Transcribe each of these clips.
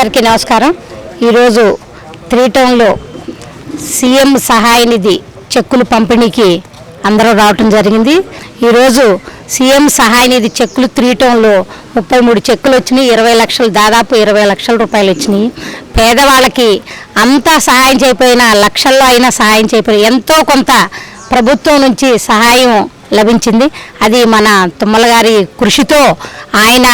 అందరికీ నమస్కారం. ఈరోజు త్రీ టౌన్లో సీఎం సహాయ నిధి చెక్కులు పంపిణీకి అందరూ రావటం జరిగింది. ఈరోజు సీఎం సహాయ నిధి చెక్కులు త్రీ టౌన్లో ముప్పై మూడు చెక్కులు వచ్చినాయి. ఇరవై లక్షలు దాదాపు ఇరవై లక్షల రూపాయలు వచ్చినాయి. పేదవాళ్ళకి అంతా సహాయం చేయపోయినా లక్షల్లో అయినా సహాయం చేయకపోయినా ఎంతో కొంత ప్రభుత్వం నుంచి సహాయం లభించింది. అది మన తుమ్మల గారి కృషితో ఆయన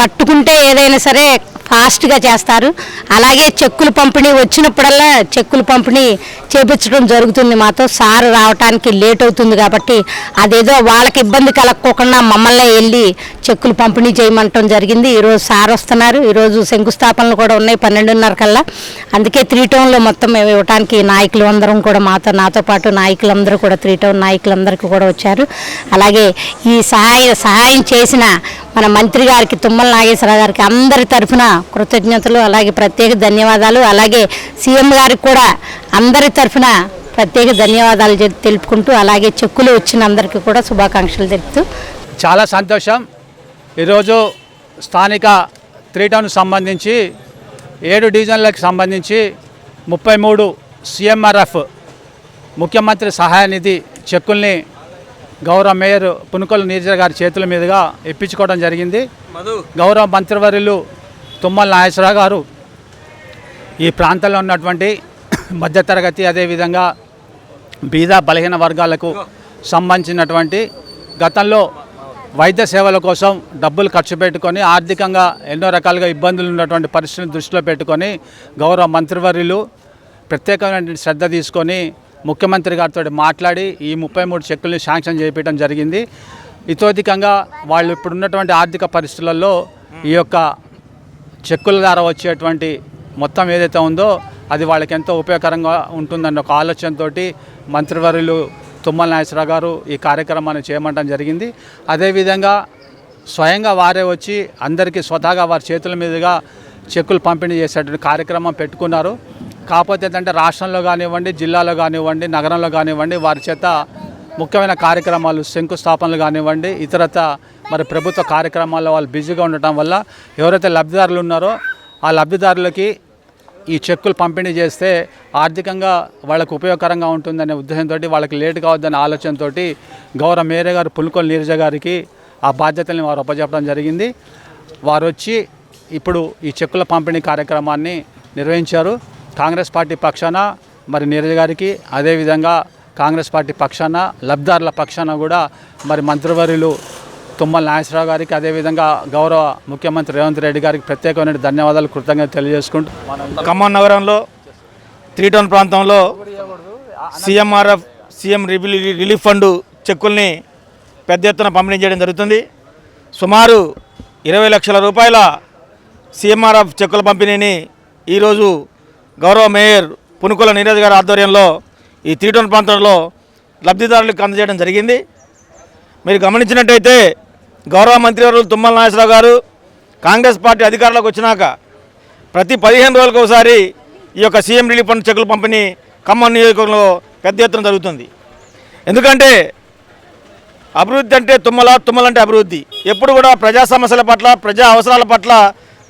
పట్టుకుంటే ఏదైనా సరే ఫాస్ట్గా చేస్తారు. అలాగే చెక్కులు పంపిణీ వచ్చినప్పుడల్లా చెక్కులు పంపిణీ చేపించడం జరుగుతుంది. మాతో సార్ రావటానికి లేట్ అవుతుంది కాబట్టి అదేదో వాళ్ళకి ఇబ్బంది కలగకోకుండా మమ్మల్ని వెళ్ళి చెక్కులు పంపిణీ చేయమంటం జరిగింది. ఈరోజు సార్ వస్తున్నారు. ఈరోజు శంకుస్థాపనలు కూడా ఉన్నాయి పన్నెండున్నర కల్లా. అందుకే త్రీ టౌన్లో మొత్తం మేము ఇవ్వటానికి నాయకులు అందరం కూడా మాతో నాతో పాటు నాయకులందరూ కూడా త్రీ టౌన్ నాయకులందరికీ కూడా వచ్చారు. అలాగే ఈ సహాయ సహాయం చేసిన మన మంత్రి గారికి తుమ్మల నాగేశ్వరరావు గారికి అందరి తరఫున కృతజ్ఞతలు. అలాగే ప్రతి ప్రత్యేక ధన్యవాదాలు. అలాగే సీఎం గారికి కూడా అందరి తరఫున ప్రత్యేక ధన్యవాదాలు తెలుపుకుంటూ అలాగే చెక్కులు వచ్చిన అందరికీ కూడా శుభాకాంక్షలు తెలుపుతూ. చాలా సంతోషం. ఈరోజు స్థానిక త్రీ టౌన్కి సంబంధించి ఏడు డివిజన్లకు సంబంధించి ముప్పై మూడు సిఎంఆర్ఎఫ్ ముఖ్యమంత్రి సహాయ నిధి చెక్కుల్ని గౌరవ మేయర్ పునుకొల నీరజ గారి చేతుల మీదుగా ఇప్పించుకోవడం జరిగింది. గౌరవ మంత్రివర్యులు తుమ్మల నాగేశ్వరరావు గారు ఈ ప్రాంతంలో ఉన్నటువంటి మధ్యతరగతి అదేవిధంగా బీద బలహీన వర్గాలకు సంబంధించినటువంటి గతంలో వైద్య సేవల కోసం డబ్బులు ఖర్చు పెట్టుకొని ఆర్థికంగా ఎన్నో రకాలుగా ఇబ్బందులు ఉన్నటువంటి పరిస్థితిని దృష్టిలో పెట్టుకొని గౌరవ మంత్రివర్యులు ప్రత్యేకమైన శ్రద్ధ తీసుకొని ముఖ్యమంత్రి గారితో మాట్లాడి ఈ ముప్పై మూడు చెక్కుల్ని శాంక్షన్ చేయించడం జరిగింది. ఇతోధికంగా వాళ్ళు ఇప్పుడున్నటువంటి ఆర్థిక పరిస్థితులలో ఈ యొక్క చెక్కుల ద్వారా వచ్చేటువంటి మొత్తం ఏదైతే ఉందో అది వాళ్ళకి ఎంతో ఉపయోగకరంగా ఉంటుందన్న ఒక ఆలోచనతో మంత్రివర్యులు తుమ్మల నాగేశ్వరరావు గారు ఈ కార్యక్రమాన్ని చేయమంటం జరిగింది. అదేవిధంగా స్వయంగా వారే వచ్చి అందరికీ స్వతహాగా వారి చేతుల మీదుగా చెక్కులు పంపిణీ చేసేటువంటి కార్యక్రమం పెట్టుకున్నారు. కాకపోతే ఏంటంటే రాష్ట్రంలో కానివ్వండి జిల్లాలో కానివ్వండి నగరంలో కానివ్వండి వారి చేత ముఖ్యమైన కార్యక్రమాలు శంకుస్థాపనలు కానివ్వండి ఇతరత మరి ప్రభుత్వ కార్యక్రమాల్లో వాళ్ళు బిజీగా ఉండటం వల్ల ఎవరైతే లబ్ధిదారులు ఉన్నారో ఆ లబ్ధిదారులకి ఈ చెక్కులు పంపిణీ చేస్తే ఆర్థికంగా వాళ్ళకు ఉపయోగకరంగా ఉంటుందనే ఉద్దేశంతో వాళ్ళకి లేట్ కావద్దనే ఆలోచనతో గౌరవ మేరే గారు పులుకొల నీరజ గారికి ఆ బాధ్యతల్ని వారు అప్పచెప్పడం జరిగింది. వారు వచ్చి ఇప్పుడు ఈ చెక్కుల పంపిణీ కార్యక్రమాన్ని నిర్వహించారు. కాంగ్రెస్ పార్టీ పక్షాన మరి నీరజ గారికి అదేవిధంగా కాంగ్రెస్ పార్టీ పక్షాన లబ్ధారుల పక్షాన కూడా మరి మంత్రివర్యులు తుమ్మల నాగేశ్వరరావు గారికి అదేవిధంగా గౌరవ ముఖ్యమంత్రి రేవంత్ రెడ్డి గారికి ప్రత్యేకమైన ధన్యవాదాలు కృతజ్ఞత తెలియజేసుకుంటూ. ఖమ్మం నగరంలో త్రీ టౌన్ ప్రాంతంలో సీఎంఆర్ఎఫ్ సీఎం రిబిలి రిలీఫ్ ఫండ్ చెక్కుల్ని పెద్ద ఎత్తున పంపిణీ చేయడం జరుగుతుంది. సుమారు ఇరవై లక్షల రూపాయల సీఎంఆర్ఎఫ్ చెక్కుల పంపిణీని ఈరోజు గౌరవ మేయర్ పునుకుల నీరజ్ గారి ఆధ్వర్యంలో ఈ త్రీ టౌన్ ప్రాంతంలో లబ్ధిదారులకు అందజేయడం జరిగింది. మీరు గమనించినట్టయితే గౌరవ మంత్రివర్యులు తుమ్మల నాగేశ్వరరావు గారు కాంగ్రెస్ పార్టీ అధికారంలోకి వచ్చినాక ప్రతి పదిహేను రోజులకు ఒకసారి ఈ యొక్క సీఎం రిలీఫ్ ఫండ్ చెక్కుల పంపిణీ ఖమ్మం నియోజకవర్గంలో పెద్ద ఎత్తున జరుగుతుంది. ఎందుకంటే అభివృద్ధి అంటే తుమ్మల తుమ్మలంటే అభివృద్ధి. ఎప్పుడు కూడా ప్రజా సమస్యల పట్ల ప్రజా అవసరాల పట్ల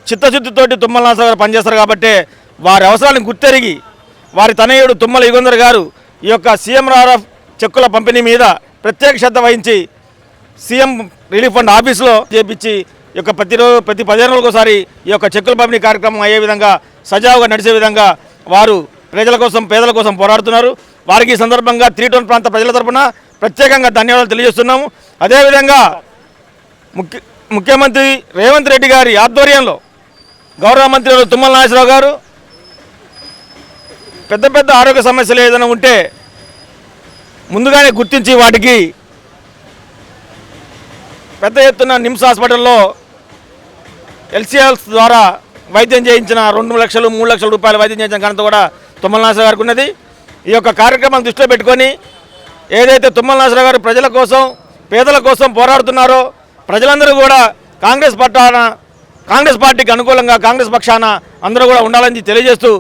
చిత్తశుద్ధితోటి తుమ్మల నాగేశ్వర గారు పనిచేస్తారు కాబట్టి వారి అవసరాలను గుర్తెరిగి వారి తనయుడు తుమ్మల యుగంధర్ గారు ఈ యొక్క సీఎంఆర్ఎఫ్ చెక్కుల పంపిణీ మీద ప్రత్యేక శ్రద్ధ వహించి సీఎం రిలీఫ్ ఫండ్ ఆఫీస్లో చేపించి ఈ యొక్క ప్రతిరోజు ప్రతి పదిహేను రోజులకోసారి ఈ యొక్క చెక్కుల పంపిణీ కార్యక్రమం అయ్యే విధంగా సజావుగా నడిచే విధంగా వారు ప్రజల కోసం పేదల కోసం పోరాడుతున్నారు. వారికి ఈ సందర్భంగా త్రీ టౌన్ ప్రాంత ప్రజల తరఫున ప్రత్యేకంగా ధన్యవాదాలు తెలియజేస్తున్నాము. అదేవిధంగా ముఖ్య ముఖ్యమంత్రి రేవంత్ రెడ్డి గారి ఆధ్వర్యంలో గౌరవ మంత్రి తుమ్మల నాగేశ్వరరావు గారు పెద్ద పెద్ద ఆరోగ్య సమస్యలు ఏదైనా ఉంటే ముందుగానే గుర్తించి వాటికి పెద్ద ఎత్తున నిమ్స్ హాస్పిటల్లో ఎల్సీఎల్స్ ద్వారా వైద్యం చేయించిన రెండు లక్షలు మూడు లక్షల రూపాయల వైద్యం చేయించిన ఘనత కూడా తుమ్మల నాగేశ్వర గారికి ఉన్నది. ఈ యొక్క కార్యక్రమం దృష్టిలో పెట్టుకొని ఏదైతే తుమ్మల నాసరావు గారు ప్రజల కోసం పేదల కోసం పోరాడుతున్నారో ప్రజలందరూ కూడా కాంగ్రెస్ పట్టాన కాంగ్రెస్ పార్టీకి అనుకూలంగా కాంగ్రెస్ పక్షాన అందరూ కూడా ఉండాలని తెలియజేస్తూ